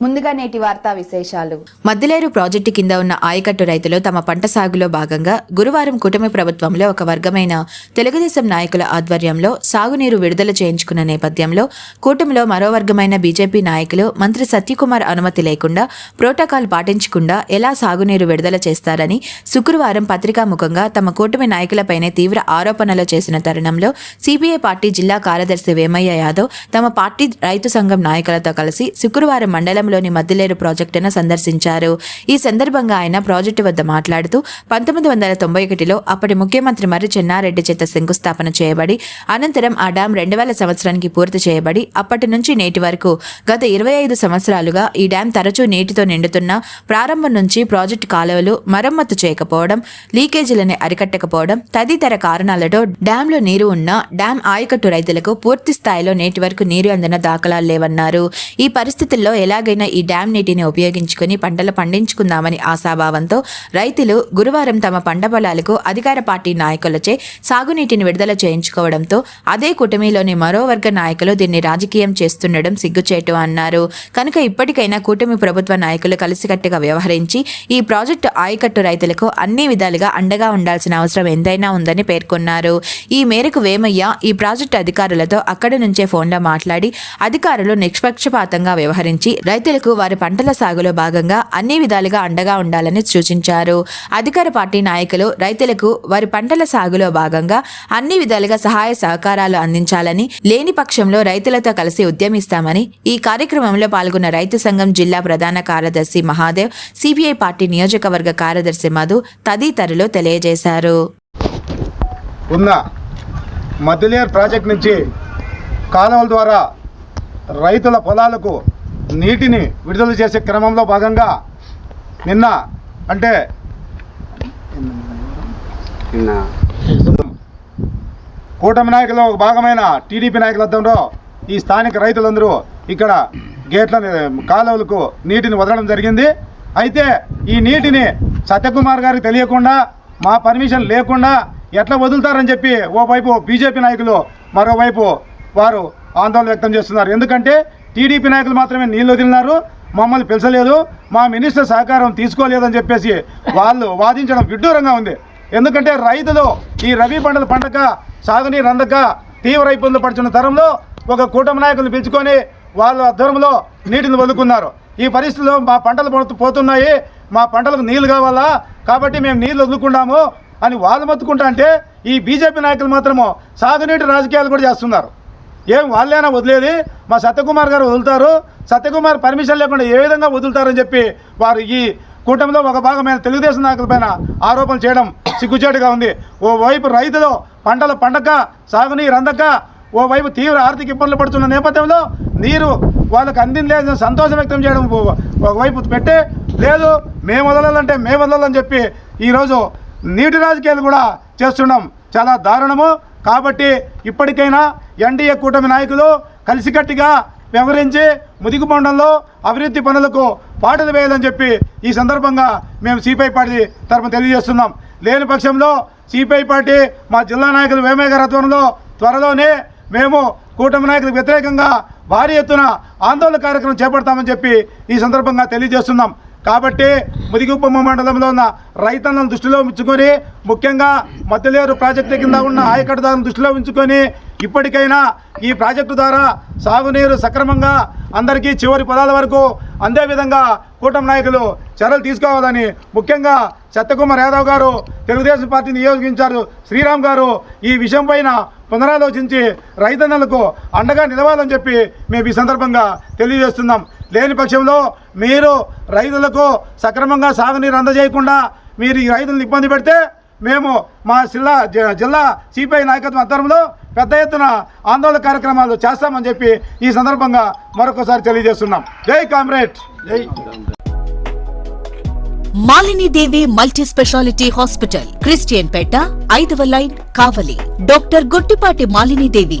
ముందుగా నేటి వార్తా విశేషాలు. మద్దిలేరు ప్రాజెక్టు కింద ఉన్న ఆయకట్టు రైతులు తమ పంట సాగులో భాగంగా గురువారం కూటమి ప్రభుత్వంలో ఒక వర్గమైన తెలుగుదేశం నాయకుల ఆధ్వర్యంలో సాగునీరు విడుదల చేయించుకున్న నేపథ్యంలో కూటమిలో మరో వర్గమైన బీజేపీ నాయకులు మంత్రి సత్యకుమార్ అనుమతి లేకుండా ప్రోటోకాల్ పాటించకుండా ఎలా సాగునీరు విడుదల చేస్తారని శుక్రవారం పత్రికాముఖంగా తమ కూటమి నాయకులపైనే తీవ్ర ఆరోపణలు చేసిన తరుణంలో సిపిఐ పార్టీ జిల్లా కార్యదర్శి వేమయ్య యాదవ్ తమ పార్టీ రైతు సంఘం నాయకులతో కలిసి శుక్రవారం మండలం మండలంలోని మద్దిలేరు ప్రాజెక్టును సందర్శించారు. ఈ సందర్భంగా ఆయన ప్రాజెక్టు వద్ద మాట్లాడుతూ పంతొమ్మిది వందల తొంభై ఒకటిలో అప్పటి ముఖ్యమంత్రి మర్రి చెన్నారెడ్డి చేత శంకుస్థాపన చేయబడి అనంతరం ఆ డ్యాం రెండు వేల సంవత్సరానికి పూర్తి చేయబడి అప్పటి నుంచి నేటి వరకు గత ఇరవై ఐదు సంవత్సరాలుగా ఈ డ్యాం తరచూ నీటితో నిండుతున్న ప్రారంభం నుంచి ప్రాజెక్టు కాలువలు మరమ్మతు చేయకపోవడం లీకేజీలను అరికట్టకపోవడం తదితర కారణాలతో డ్యాంలో నీరు ఉన్న డ్యాం ఆయకట్టు రైతులకు పూర్తి స్థాయిలో నేటి వరకు నీరు అందిన దాఖలాలు లేవన్నారు. ఈ పరిస్థితుల్లో ఎలాగైనా ఈ డ్యాం నీటిని ఉపయోగించుకుని పంటలు పండించుకుందామని ఆశాభావంతో రైతులు గురువారం తమ పంట పొలాలకు అధికార పార్టీ నాయకులచే సాగునీటిని విడుదల చేయించుకోవడంతో అదే కూటమిలోని మరో వర్గ నాయకులు దీన్ని రాజకీయం చేస్తుండడం సిగ్గుచేటు అన్నారు. కనుక ఇప్పటికైనా కూటమి ప్రభుత్వ నాయకులు కలిసికట్టుగా వ్యవహరించి ఈ ప్రాజెక్టు ఆయకట్టు రైతులకు అన్ని విధాలుగా అండగా ఉండాల్సిన అవసరం ఎంతైనా ఉందని పేర్కొన్నారు. ఈ మేరకు వేమయ్య ఈ ప్రాజెక్టు అధికారులతో అక్కడి నుంచే ఫోన్లో మాట్లాడి అధికారులు నిష్పక్షపాతంగా వ్యవహరించి రైతు రైతులకు వారి పంటల సాగులో భాగంగా అన్ని విధాలుగా అండగా ఉండాలని సూచించారు. అధికార పార్టీ నాయకులు రైతులకు వారి పంటల సాగులో భాగంగా అన్ని విధాలుగా సహాయ సహకారాలు అందించాలని లేని పక్షంలో రైతులతో కలిసి ఉద్యమిస్తామని ఈ కార్యక్రమంలో పాల్గొన్న రైతు సంఘం జిల్లా ప్రధాన కార్యదర్శి మహాదేవ్ సిపిఐ పార్టీ నియోజకవర్గ కార్యదర్శి మధు తదితరులు తెలియజేశారు. ఉన్న మధ్యలేర్ ప్రాజెక్ట్ నుంచి కాలువల ద్వారా రైతుల పొలాలకు నీటిని విడుదల చేసే క్రమంలో భాగంగా నిన్న అంటే నిన్న కూటమి నాయకులు ఒక భాగమైన టీడీపీ నాయకులందరూ ఈ స్థానిక రైతులందరూ ఇక్కడ గేట్ల కాలువలకు నీటిని వదలడం జరిగింది. అయితే ఈ నీటిని సత్యకుమార్ గారికి తెలియకుండా మా పర్మిషన్ లేకుండా ఎట్లా వదులుతారని చెప్పి ఓవైపు బీజేపీ నాయకులు మరోవైపు వారు ఆందోళన వ్యక్తం చేస్తున్నారు. ఎందుకంటే టీడీపీ నాయకులు మాత్రమే నీళ్ళు వదిలినారు మమ్మల్ని పిలిచలేదు మా మినిస్టర్ సహకారం తీసుకోలేదని చెప్పేసి వాళ్ళు వాదించడం విడ్డూరంగా ఉంది. ఎందుకంటే రైతులు ఈ రబీ పంటలు పండక సాగునీరు అందక తీవ్ర ఇబ్బందులు పడుతున్న తరంలో ఒక కూటమి నాయకులను పిలుచుకొని వాళ్ళ ఆధ్వర్యంలో నీటిని వదులుకున్నారు. ఈ పరిస్థితిలో మా పంటలు పోతున్నాయి మా పంటలకు నీళ్ళు కావాలా? కాబట్టి మేము నీళ్ళు వదులుకున్నాము అని వాళ్ళు మొత్తుకుంటా అంటే ఈ బీజేపీ నాయకులు మాత్రము సాగునీటి రాజకీయాలు కూడా చేస్తున్నారు. ఏం వాళ్ళైనా వదిలేది? మా సత్యకుమార్ గారు వదులుతారు. సత్యకుమార్ పర్మిషన్ లేకుండా ఏ విధంగా వదులుతారని చెప్పి వారు ఈ కూటమిలో ఒక భాగమైన తెలుగుదేశం నాయకులపైన ఆరోపణలు చేయడం సిగ్గుచేటుగా ఉంది. ఓవైపు రైతులు పంటలు పండక సాగునీరు అందక ఓవైపు తీవ్ర ఆర్థిక ఇబ్బందులు పడుతున్న నేపథ్యంలో నీరు వాళ్ళకు అందిందని సంతోషం వ్యక్తం చేయడం ఒకవైపు పెట్టే లేదు మేము వదలాలంటే మేము వదలాలని చెప్పి ఈరోజు నీటి రాజకీయాలు కూడా చేస్తున్నాం. చాలా దారుణము. కాబట్టి ఇప్పటికైనా ఎన్డీఏ కూటమి నాయకులు కలిసికట్టుగా వ్యవహరించి ముదిగు మండలంలో అభివృద్ధి పనులకు పాటలు వేయాలని చెప్పి ఈ సందర్భంగా మేము సిపిఐ పార్టీ తరఫున తెలియజేస్తున్నాం. లేని పక్షంలో సిపిఐ పార్టీ మా జిల్లా నాయకులు వేమయ్య గారి ఆధ్వర్యంలో త్వరలోనే మేము కూటమి నాయకులకు వ్యతిరేకంగా భారీ ఎత్తున ఆందోళన కార్యక్రమం చేపడతామని చెప్పి ఈ సందర్భంగా తెలియజేస్తున్నాం. కాబట్టి ముదిగుప్పమ్మ మండలంలో ఉన్న రైతన్నలను దృష్టిలో ఉంచుకొని ముఖ్యంగా మధ్యలేరు ప్రాజెక్టు కింద ఉన్న ఆయకట్టుదారులను దృష్టిలో ఉంచుకొని ఇప్పటికైనా ఈ ప్రాజెక్టు ద్వారా సాగునీరు సక్రమంగా అందరికీ చివరి పదాల వరకు అందే విధంగా కూటమి నాయకులు చర్యలు తీసుకోవాలని ముఖ్యంగా సత్యకుమార్ యాదవ్ గారు తెలుగుదేశం పార్టీ నియోజకించారు శ్రీరామ్ గారు ఈ విషయం పైన పునరాలోచించి రైతన్నలకు అండగా నిలవాలని చెప్పి మేము ఈ సందర్భంగా తెలియజేస్తున్నాం. లేని పక్షంలో మీరు రైతులకు సక్రమంగా సాగునీరు అందజేయకుండా మీరు ఈ రైతులను ఇబ్బంది పెడితే మేము మా జిల్లా జిల్లా సిపిఐ నాయకత్వం ఆధ్వర్యంలో పెద్ద ఎత్తున ఆందోళన కార్యక్రమాలు చేస్తామని చెప్పి ఈ సందర్భంగా మరొకసారి తెలియజేస్తున్నాం. జై కామ్రేడ్. జై Malinidevi multi speciality hospital Christian Peta ఐదవ line Kavali. Doctor Guttipati Malinidevi